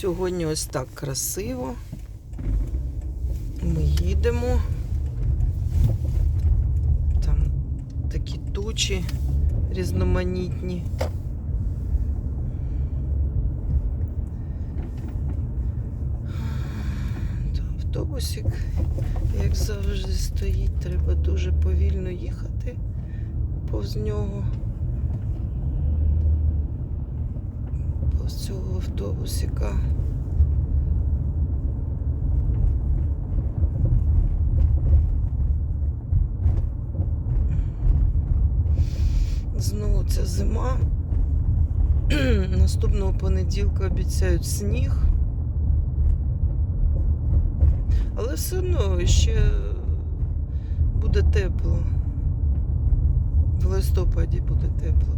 Сьогодні ось так красиво. Ми їдемо. Там такі тучі різноманітні. Автобусик, як завжди, стоїть, треба дуже повільно їхати повз нього. Повз цього автобусика. Знову ця зима. Наступного понеділка обіцяють сніг. Але все одно ще буде тепло. В листопаді буде тепло